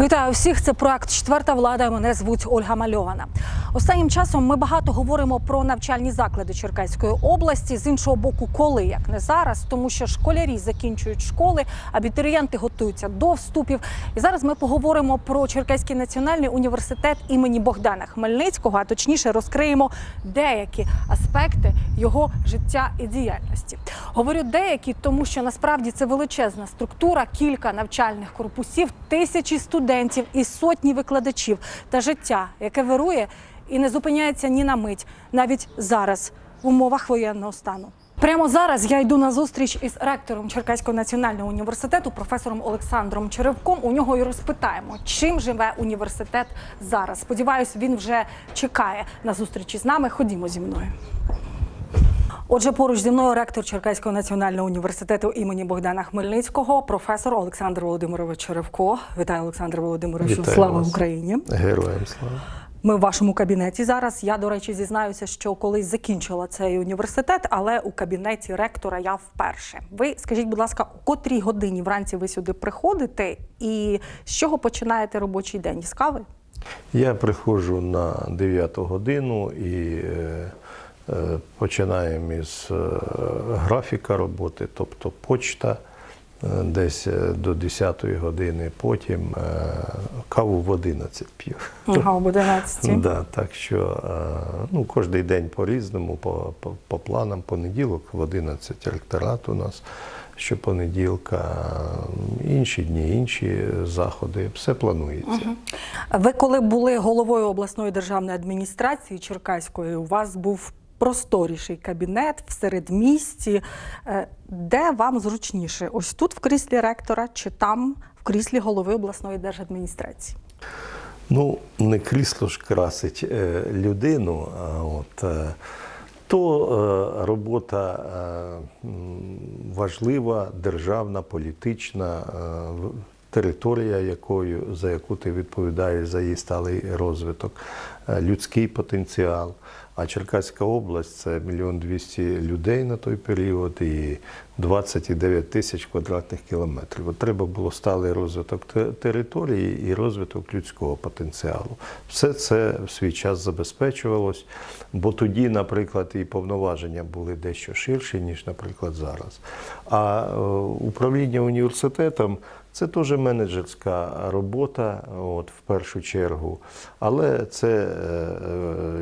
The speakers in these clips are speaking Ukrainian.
Вітаю всіх. Це проект Четверта влада. Мене звуть Ольга Мальована. Останнім часом ми багато говоримо про навчальні заклади Черкаської області. З іншого боку, коли як не зараз, тому що школярі закінчують школи, абітурієнти готуються до вступів. І зараз ми поговоримо про Черкаський національний університет імені Богдана Хмельницького, а точніше розкриємо деякі аспекти його життя і діяльності. Говорю деякі, тому що насправді це величезна структура, кілька навчальних корпусів, тисячі студентів і сотні викладачів та життя, яке вирує і не зупиняється ні на мить, навіть зараз в умовах воєнного стану. Прямо зараз я йду на зустріч із ректором Черкаського національного університету, професором Олександром Черевком. У нього і розпитаємо, чим живе університет зараз. Сподіваюсь, він вже чекає на зустрічі з нами. Ходімо зі мною. Отже, поруч зі мною ректор Черкаського національного університету імені Богдана Хмельницького, професор Олександр Володимирович Черевко. Вітаю, Олександр Володимирович. Вітаю Слава вас. Україні! Героям слава. Ми в вашому кабінеті зараз. Я, до речі, зізнаюся, що колись закінчила цей університет, але у кабінеті ректора я вперше. Ви скажіть, будь ласка, у котрій годині вранці ви сюди приходите, і з чого починаєте робочий день? З кави? Я приходжу на 9 годину і е, починаємо із е, графіка роботи, тобто почта е, десь е, до 10-ї години, потім е, каву в 11 п'ю. Ага, об 11. Да, так що е, ну, кожен день по-різному, по, по, по планам. Понеділок в 11 ректорат у нас, щопонеділка, е, інші дні, інші заходи, все планується. Ви коли були головою обласної державної адміністрації Черкаської, у вас був просторіший кабінет в середмісті. Е, Де вам зручніше? Ось тут, в кріслі ректора, чи там, в кріслі голови обласної держадміністрації? Ну, не крісло ж красить е, людину, а от. е, То робота важлива, державна, політична, територія, якою, за яку ти відповідаєш за її сталий розвиток, е, людський потенціал. А Черкаська область це мільйон двісті людей на той період і 29 тисяч квадратних кілометрів. От треба було сталий розвиток території і розвиток людського потенціалу. Все це в свій час забезпечувалось, бо тоді, наприклад, і повноваження були дещо ширші, ніж, наприклад, зараз. А е, управління університетом це теж менеджерська робота, от, в першу чергу. Але це, е,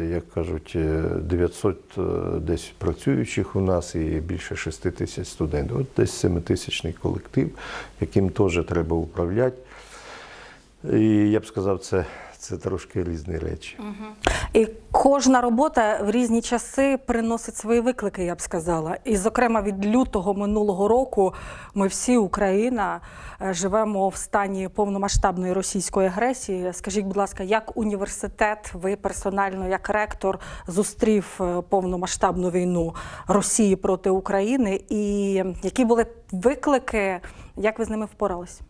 е, як кажуть, е, 900 е, десь працюючих у нас і більше 6 тисяч студентів. От десь 7-тисячний колектив, яким теж треба управляти. І я б сказав, це, це трошки різні речі. І кожна робота в різні часи приносить свої виклики, я б сказала. І, зокрема, від лютого минулого року ми всі, Україна, е, живемо в стані повномасштабної російської агресії. Скажіть, будь ласка, як університет, ви персонально, як ректор, зустрів е, повномасштабну війну Росії проти України? І які були виклики, як ви з ними впорались?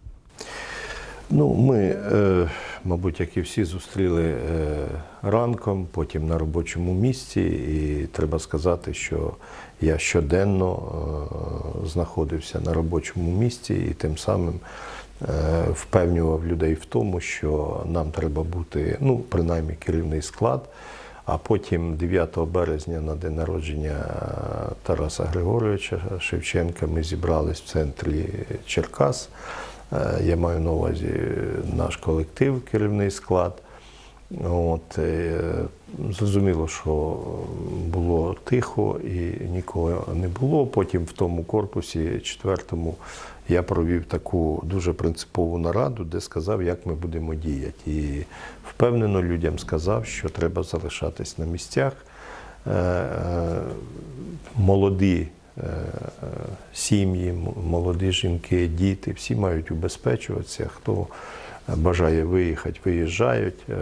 Ну, ми, е, мабуть, як і всі зустріли е, ранком, потім на робочому місці, і треба сказати, що я щоденно е, знаходився на робочому місці і тим самим впевнював людей в тому, що нам треба бути, ну, принаймні, керівний склад. А потім 9 березня на день народження Тараса Григоровича Шевченка ми зібрались в центрі Черкас. Е, Я маю на увазі наш колектив, керівний склад. От, е, зрозуміло, що було тихо і нікого не було. Потім в тому корпусі, четвертому, я провів таку дуже принципову нараду, де сказав, як ми будемо діяти. І впевнено людям сказав, що треба залишатись на місцях. Е, е, Молоді е, е, сім'ї, молоді жінки, діти, всі мають убезпечуватися. Хто бажає виїхати, виїжджають. Е,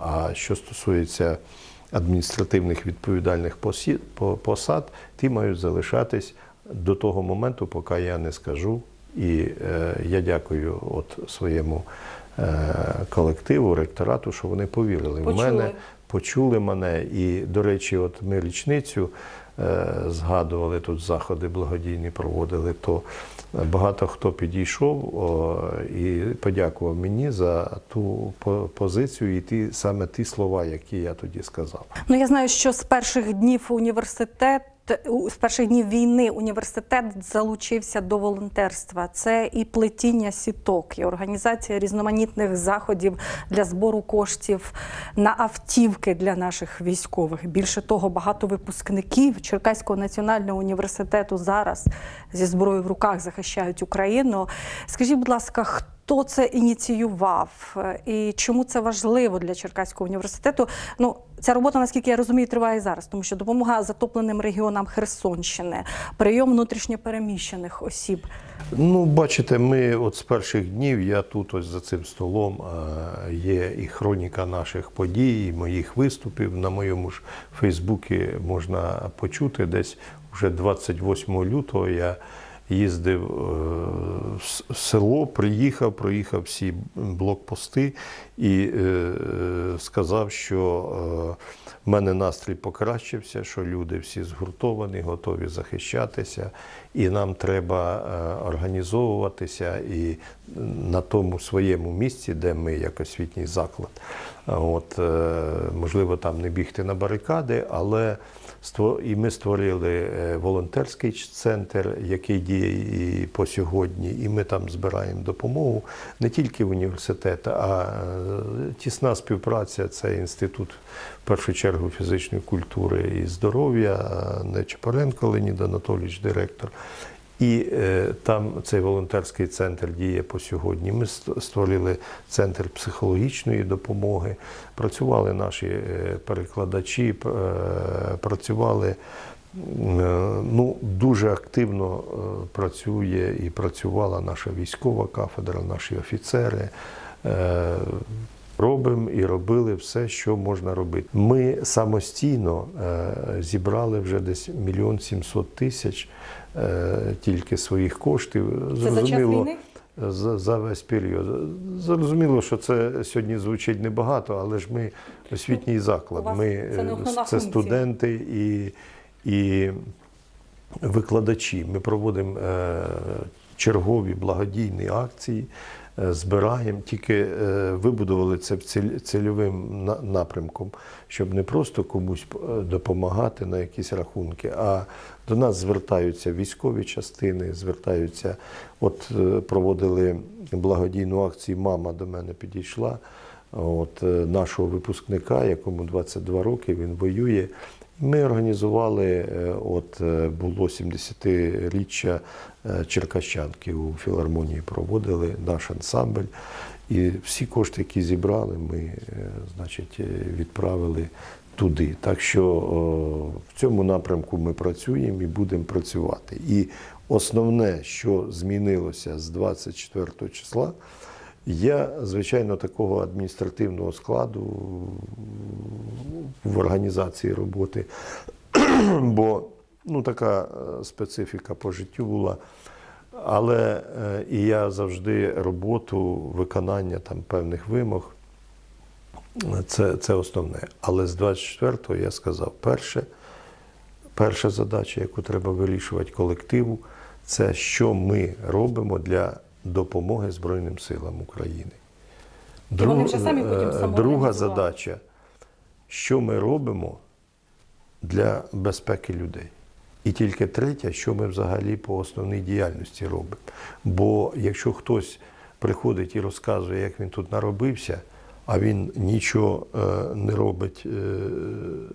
А що стосується адміністративних відповідальних посад, ті мають залишатись до того моменту, поки я не скажу. І е, я дякую от своєму е, колективу, ректорату, що вони повірили в мене, почули мене. І, до речі, от ми річницю е, згадували тут заходи благодійні проводили, то багато хто підійшов і подякував мені за ту позицію і ті саме ті слова, які я тоді сказав. Ну я знаю, що з перших днів університет. У- З перших днів війни університет залучився до волонтерства. Це і плетіння сіток, і організація різноманітних заходів для збору коштів на автівки для наших військових. Більше того, багато випускників Черкаського національного університету зараз зі зброєю в руках захищають Україну. Скажіть, будь ласка, хто це ініціював е, і чому це важливо для Черкаського університету? Ну, ця робота, наскільки я розумію, триває зараз, тому що допомога затопленим регіонам Херсонщини, прийом внутрішньопереміщених осіб. Ну, бачите, ми от з перших днів я тут ось за цим столом е, є і хроніка наших подій, і моїх виступів. На моєму ж Фейсбуці можна почути десь вже 28 лютого я їздив е, в село, приїхав, проїхав всі блокпости і е, е, сказав, що е, в мене настрій покращився, що люди всі згуртовані, готові захищатися, і нам треба організовуватися і на тому своєму місці, де ми як освітній заклад. От, можливо, там не бігти на барикади, але і ми створили волонтерський центр, який діє і по сьогодні, і ми там збираємо допомогу не тільки в університет, а тісна співпраця це інститут в першу чергу фізичної культури і здоров'я, Нечапаренко Леонід Анатолійович, директор. І е, там цей волонтерський центр діє по сьогодні. Ми створили центр психологічної допомоги. Працювали наші е, перекладачі, е, працювали ну, дуже активно працює і працювала наша військова кафедра, наші офіцери. Е, Робимо і робили все, що можна робити. Ми самостійно е, зібрали вже десь мільйон сімсот тисяч е, тільки своїх коштів. Це за час війни? За, за весь період. Зрозуміло, що це сьогодні звучить небагато, але ж ми освітній заклад. Ми це це студенти і, і викладачі. Ми проводимо чергові благодійні акції, збираємо, тільки е, вибудували це цільовим на- напрямком, щоб не просто комусь е, допомагати на якісь рахунки, а до нас звертаються військові частини, звертаються. От е, проводили благодійну акцію. Мама до мене підійшла. От е, нашого випускника, якому 22 роки, він воює. Ми організували, е, от е, було 70-річчя е, Черкащанки у філармонії проводили наш ансамбль. І всі кошти, які зібрали, ми значить, відправили туди. Так що в цьому напрямку ми працюємо і будемо працювати. І основне, що змінилося з 24 числа, я, звичайно, такого адміністративного складу в організації роботи, бо ну, така е, специфіка по життю була. Але е, і я завжди роботу, виконання там певних вимог, це, це основне. Але з 24-го я сказав, перше, перша задача, яку треба вирішувати колективу, це що ми робимо для допомоги Збройним силам України. Потім е, друга задача, що ми робимо для безпеки людей. І тільки третя, що ми взагалі по основній діяльності робимо. Бо якщо хтось приходить і розказує, як він тут наробився, а він нічого е, не робить е,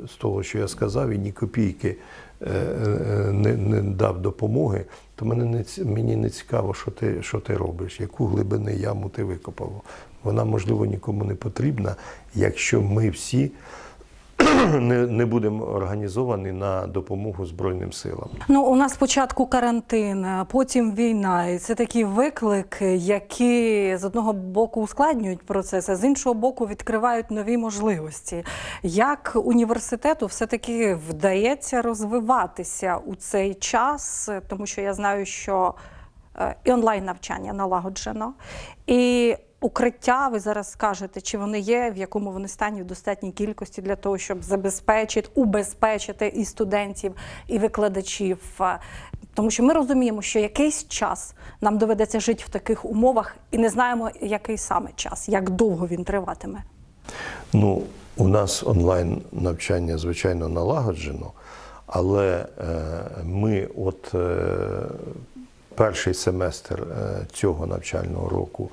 з того, що я сказав, і ні копійки не, не дав допомоги, то мене не, мені не цікаво, що ти, що ти робиш, яку глибини яму ти викопав. Вона, можливо, нікому не потрібна, якщо ми всі не, не будемо організовані на допомогу Збройним силам. Ну, у нас спочатку карантин, потім війна. І це такі виклики, які з одного боку ускладнюють процес, а з іншого боку відкривають нові можливості. Як університету все-таки вдається розвиватися у цей час, тому що я знаю, що і онлайн навчання налагоджено, і укриття, ви зараз скажете, чи вони є, в якому вони стані в достатній кількості для того, щоб забезпечити, убезпечити і студентів, і викладачів. Е, Тому що ми розуміємо, що якийсь час нам доведеться жити в таких умовах, і не знаємо, який саме час, як довго він триватиме. Ну, у нас онлайн навчання, звичайно, налагоджено, але е, ми от е, перший семестр е, цього навчального року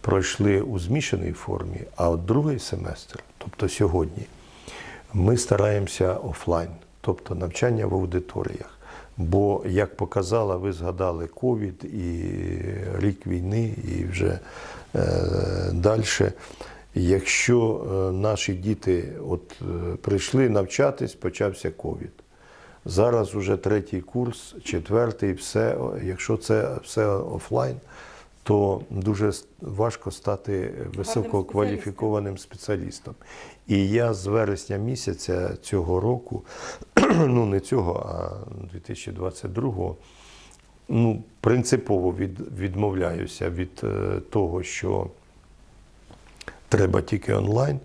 пройшли у змішаній формі, а от другий семестр, тобто сьогодні, ми стараємося офлайн, тобто навчання в аудиторіях. Бо, як показала, ви згадали ковід і рік війни, і вже е, далі. Якщо е, наші діти от, е, прийшли навчатись, почався ковід. Зараз уже третій курс, четвертий, все, якщо це все офлайн, то дуже важко стати висококваліфікованим спеціалістом. І я з вересня місяця цього року, ну не цього, а 2022 ну, принципово від, відмовляюся від е, того, що треба тільки онлайн.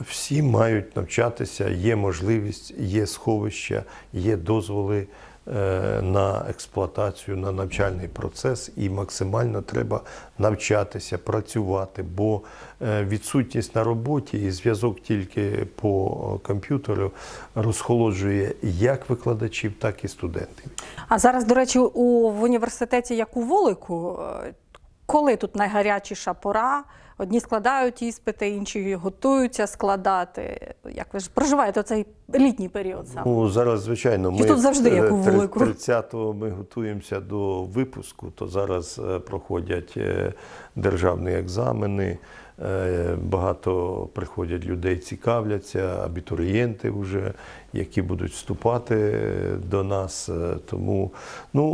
Всі мають навчатися, є можливість, є сховища, є дозволи е, на експлуатацію, на навчальний процес, і максимально треба навчатися, працювати, бо е, відсутність на роботі і зв'язок тільки по комп'ютеру розхолоджує як викладачів, так і студентів. А зараз, до речі, у в університеті, як у Волику, е, коли тут найгарячіша пора? Одні складають іспити, інші готуються складати. Як ви ж проживаєте цей літній період саме? Ну, зараз, звичайно, ми І тут завжди, як у е, Вулику. 30-го ми готуємося до випуску, то зараз е, проходять е, державні екзамени. Е, Багато приходять людей, цікавляться, абітурієнти вже, які будуть вступати е, до нас. Е, Тому ну,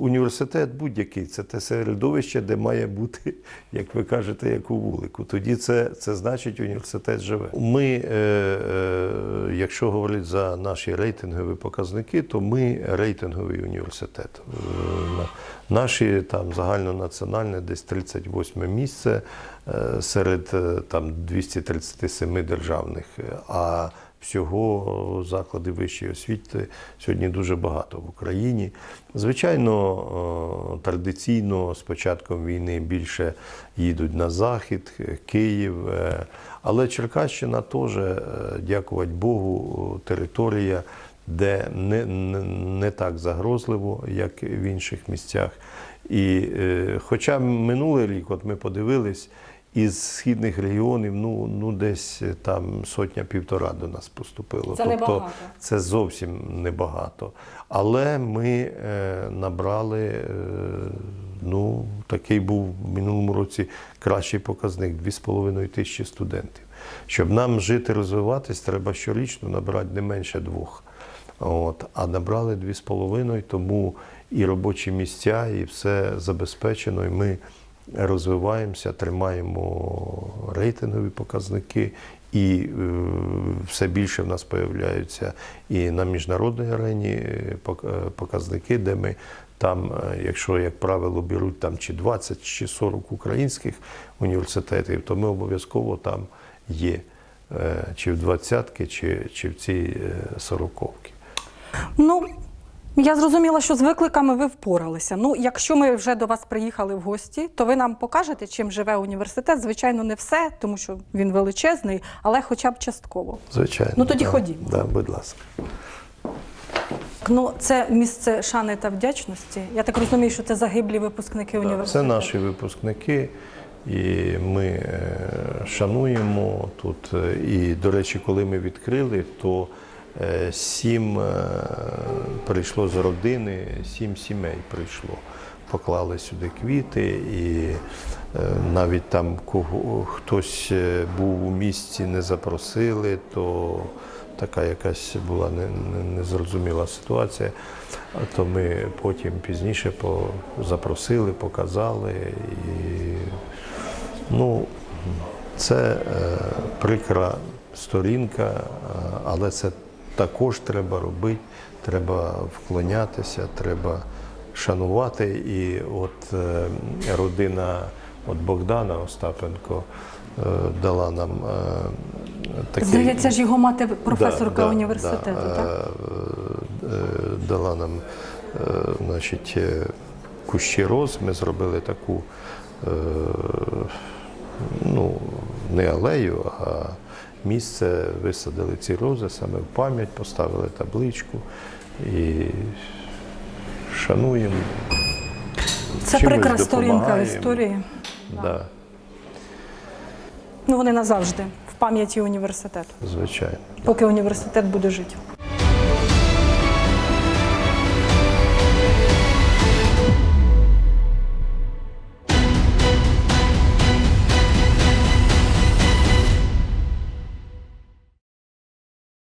університет будь-який це те середовище, де має бути, як ви кажете, як у вулику. Тоді це, це значить університет живе. Ми, якщо говорити за наші рейтингові показники, то ми рейтинговий університет. Наші там загальнонаціональне десь 38 місце серед е, там 237 державних. Е, А всього заклади вищої освіти сьогодні дуже багато в Україні. Звичайно, е, традиційно з початком війни більше їдуть на захід, е, Київ. е, Але Черкащина теж, е, дякувати Богу, територія, де не, не, не так загрозливо, як в інших місцях. І е, хоча минулий рік, от ми подивились, із східних регіонів, ну, ну десь е, там сотня-півтора до нас поступило. Це тобто небагато. це зовсім небагато. Але ми е, набрали, е, ну, такий був в минулому році кращий показник 2,5 тисячі студентів. Щоб нам жити, розвиватись, треба щорічно набирати не менше двох. От, а набрали 2,5, тому і робочі місця, і все забезпечено. І ми розвиваємося, тримаємо рейтингові показники, і е, все більше в нас появляються і на міжнародній арені е, е, показники, де ми там, якщо, як правило, беруть там чи 20, чи 40 українських університетів, то ми обов'язково там є. Чи в двадцятки, чи, чи в ці е, сороковки. Ну, я зрозуміла, що з викликами ви впоралися. Ну, якщо ми вже до вас приїхали в гості, то ви нам покажете, чим живе університет. Звичайно, не все, тому що він величезний, але хоча б частково. Звичайно. Ну, тоді да, ходімо. Да, будь ласка. Ну, це місце шани та вдячності. Я так розумію, що це загиблі випускники Так, університету. Це наші випускники, і ми е, шануємо тут. Е, І, до речі, коли ми відкрили, то сім е, прийшло з родини, сім сімей прийшло. Поклали сюди квіти, і е, навіть там кого хтось е, був у місті, не запросили, то така якась була не- не- незрозуміла ситуація. То ми потім пізніше запросили, показали. І, ну, це е, прикра сторінка, е, але це також треба робити, треба вклонятися, треба шанувати. І от е, родина от Богдана Остапенко е, дала нам е, такий. Здається ж, його мати професорка Да, да, університету, да, так? Дала нам значить, кущі роз. Ми зробили таку ну, не алею, а місце висадили ці рози саме в пам'ять, поставили табличку і шануємо. Це чимось прикра сторінка історії. Да, Ну вони назавжди в пам'яті університету, звичайно. поки університет буде жити.